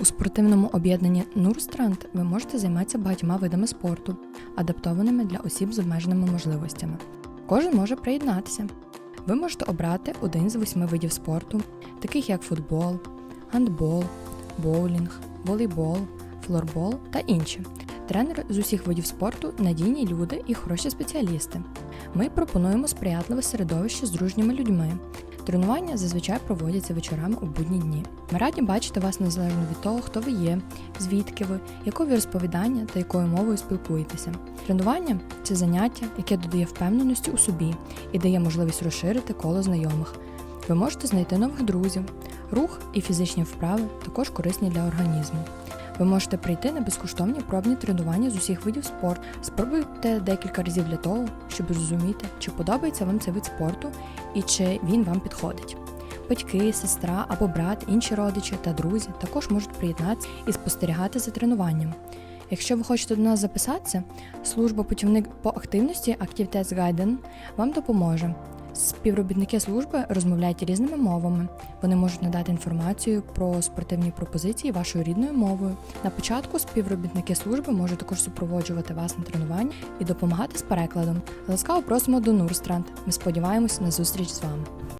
У спортивному об'єднанні Нурстранд ви можете займатися багатьма видами спорту, адаптованими для осіб з обмеженими можливостями. Кожен може приєднатися. Ви можете обрати один з восьми видів спорту, таких як футбол, гандбол, боулінг, волейбол, флорбол та інші. Тренери з усіх видів спорту надійні люди і хороші спеціалісти. Ми пропонуємо сприятливе середовище з дружніми людьми. Тренування зазвичай проводяться вечорами у будні дні. Ми раді бачити вас незалежно від того, хто ви є, звідки ви, якого ви розповідання та якою мовою спілкуєтеся. Тренування це заняття, яке додає впевненості у собі і дає можливість розширити коло знайомих. Ви можете знайти нових друзів. Рух і фізичні вправи також корисні для організму. Ви можете прийти на безкоштовні пробні тренування з усіх видів спорту. Спробуйте декілька разів для того, щоб зрозуміти, чи подобається вам цей вид спорту і чи він вам підходить. Батьки, сестра або брат, інші родичі та друзі також можуть приєднатися і спостерігати за тренуванням. Якщо ви хочете до нас записатися, служба путівник по активності Activitätsguiden вам допоможе. Співробітники служби розмовляють різними мовами. Вони можуть надати інформацію про спортивні пропозиції вашою рідною мовою. На початку співробітники служби можуть також супроводжувати вас на тренуванні і допомагати з перекладом. Ласкаво просимо до Нурстранд. Ми сподіваємось на зустріч з вами.